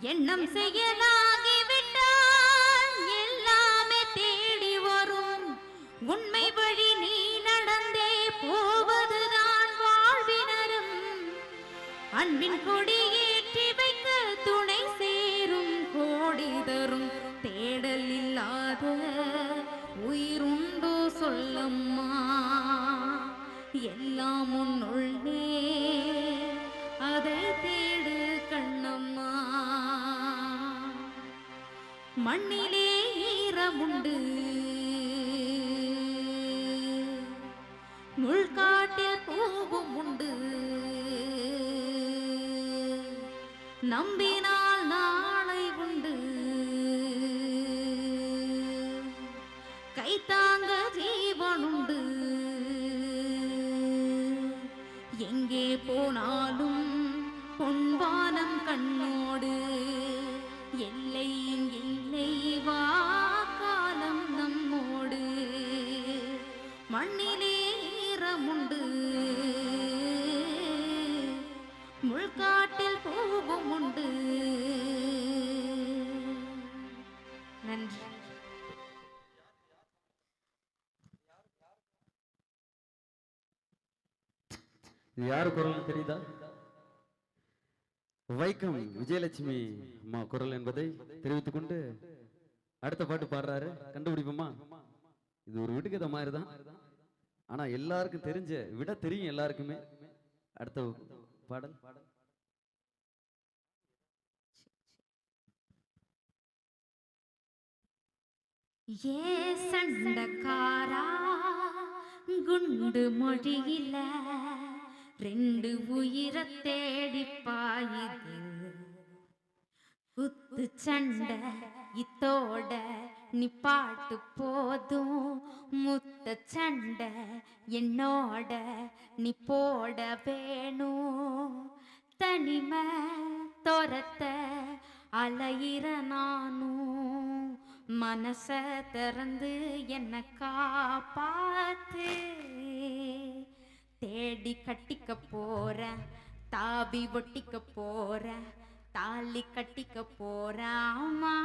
எண்ணம் செயலாகிவிட்டால் எல்லாமே தேடி வரும். உண்மை வழி நீ நடந்தே போவதுதான் வாழ்வினரும். அன்பின் கொடியேற்றி வைக்க துணை சேரும் கோடி தரும் தேடல் இல்லாத உயிருண்டோ சொல்லம்மா. எல்லாம் உன்னுள்ளே அதை தேடு கண்ணம்மா. மண்ணிலே ஈரமுண்டு. முள்காட்டில் பூவும் உண்டு. நம்பினால் நாளை உண்டு. கைத்தாங்க ஜீவனுண்டு. எங்கே போனாலும் பொன்வானம் கண்ணோடு. மண்ணிலேரமுண்டு முள்காட்டில் பூவும் உண்டு நன்றி. இது யாரு குரல் தெரியுதா? வைக்கம் விஜயலட்சுமி அம்மா குரல் என்பதை தெரிவித்துக் கொண்டு அடுத்த பாட்டு பாடுறாரு. கண்டுபிடிப்போமா? இது ஒரு விடுகதை மாதிரி தான் ஆனா எல்லாருக்கும் தெரிஞ்ச விட தெரியும் எல்லாருக்குமே. அடுத்த பாடல். ஏ சண்டக்காரா குண்டு மொழியில ரெண்டு உயிரை தேடி பாயுது குத்து சண்டை இத்தோட நிப்பாட்டு போதும். முத்த சண்டை என்னோட நீ போட வேணும். தனிமை துரத்த அலையிற நானும் மனச திறந்து என்ன காப்பாத்து. தேடி கட்டிக்க போற தாவி ஒட்டிக்க போற தாலி கட்டிக்க போறாமா